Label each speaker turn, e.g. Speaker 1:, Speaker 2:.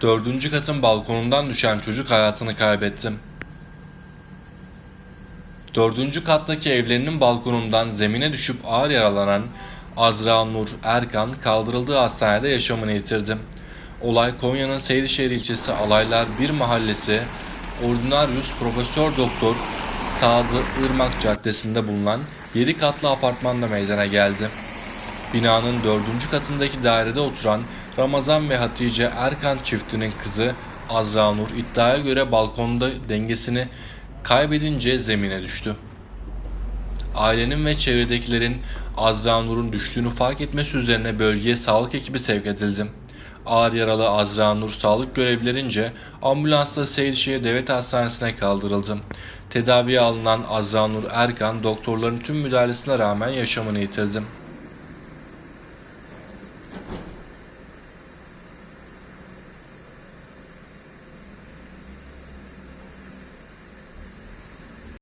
Speaker 1: Dördüncü katın balkonundan düşen çocuk hayatını kaybetti. Dördüncü kattaki evlerinin balkonundan zemine düşüp ağır yaralanan Azra Nur Erkan kaldırıldığı hastanede yaşamını yitirdi. Olay Konya'nın Seydişehir ilçesi Alaylar 1 mahallesi Ordinarius Profesör Doktor Sadı Irmak Caddesi'nde bulunan 7 katlı apartmanda meydana geldi. Binanın dördüncü katındaki dairede oturan Ramazan ve Hatice Erkan çiftinin kızı Azra Nur iddiaya göre balkonda dengesini kaybedince zemine düştü. Ailenin ve çevredekilerin Azra Nur'un düştüğünü fark etmesi üzerine bölgeye sağlık ekibi sevk edildi. Ağır yaralı Azra Nur sağlık görevlilerince ambulansla Seydişehir Devlet Hastanesi'ne kaldırıldı. Tedaviye alınan Azra Nur Erkan doktorların tüm müdahalesine rağmen yaşamını yitirdi.